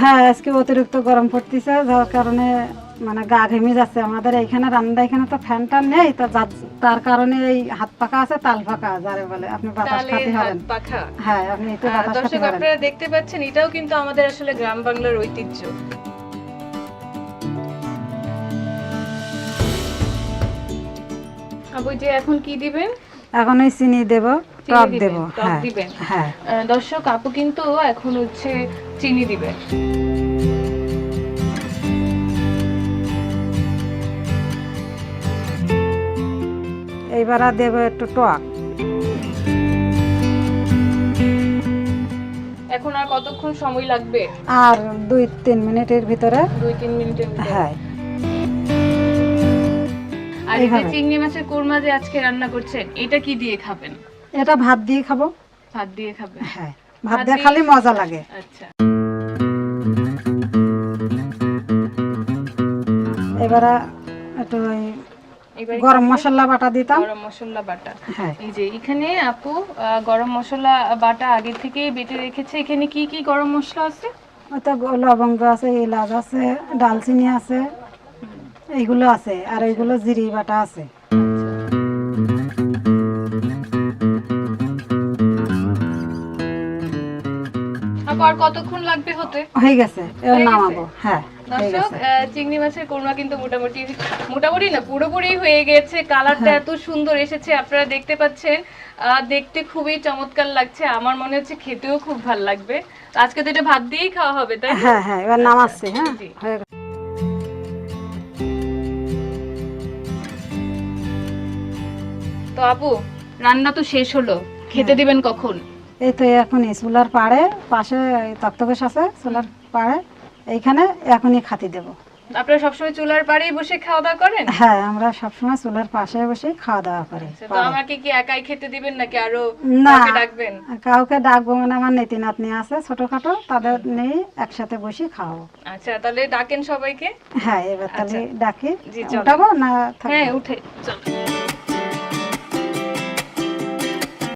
হ্যাঁ আজকে অতিরিক্ত গরম পড়তেছে যার কারণে মানে গা ঘেমে যাচ্ছে। আমাদের এইখানে রান্না এখানে তো ফ্যান টান নেই তো তার কারণে এই হাত পাকা আছে তাল পাকা যারে বলে। আপনি বাতাস খাতে পাখা। হ্যাঁ আপনি আহ, বাতাস খাতে দর্শক আপনারা দেখতে পাচ্ছেন এটাও কিন্তু আমাদের আসলে গ্রাম বাংলার ঐতিহ্য। আপু যে এখন কি দিবেন? এখন ওই চিনি দেব। টক দেব হ্যাঁ হ্যাঁ। দর্শক আপু কিন্তু এখন হচ্ছে চিনি দিবে। এইবার আর দেব একটু টক। এখন আর কতক্ষণ সময় লাগবে? আর দুই তিন মিনিটের ভিতরে। দুই তিন মিনিটের হ্যাঁ। আর এই যে চিংড়ি মাছের কোরমা যে আজকে রান্না করছেন এটা কি দিয়ে খাবেন? এটা ভাত দিয়ে খাব। ভাত দিয়ে খাবেন হ্যাঁ ভাত দিয়ে খালি মজা লাগে। আচ্ছা। এবারে একটু গরম মশলা বাটা দিতাম। গরম মশলা বাটা। হ্যাঁ। এই যে এখানে আপু গরম মশলা বাটা আগে থেকেই বেটে রেখেছে। এখানে কি কি গরম মশলা আছে? ওইটা গ- লবঙ্গ আছে এলাচ আছে ডালচিনি আছে এইগুলো আছে। আর এইগুলো জিরি বাটা আছে। আর কতক্ষণ লাগবে হতে? হয়ে গেছে। এবার নামাবো হ্যাঁ দর্শক চিংড়ি মাছের কোরমা কিন্তু মোটামুটি মোটামুটি না পুরোপুরি হয়ে গেছে। কালারটা হ্যাঁ। এত সুন্দর এসেছে আপনারা দেখতে পাচ্ছেন। দেখতে খুবই চমৎকার লাগছে। আমার মনে হচ্ছে খেতেও খুব ভালো লাগবে। আজকে তো এটা ভাত দিয়েই খাওয়া হবে তাই হ্যাঁ হ্যাঁ এবার নামাচ্ছি হ্যাঁ হয়ে গেছে। তো আপু রান্না তো শেষ হলো। খেতে হ্যাঁ। দিবেন কখন? এই তো এখনই চুলার পাড়ে পাশে তক্তবেশ আছে চুলার পাড়ে। এইখানে এখনই খাতি দেব। আপনারা সবসময় চুলার পাড়েই বসে খাওয়া দাওয়া করেন? হ্যাঁ আমরা সবসময় চুলার পাশে বসে খাওয়া দাওয়া করি। আচ্ছা, তো আমাকে কি একাই খেতে দিবেন নাকি আরও না ডাকবেন? কাউকে ডাকবো মানে আমার নেতি নাতনি আছে ছোটখাটো তাদের নিয়ে একসাথে বসে খাওয়াবো। আচ্ছা তাহলে ডাকেন সবাইকে। হ্যাঁ এবার তাহলে ডাকি। উঠাবো না হ্যাঁ উঠে চলো।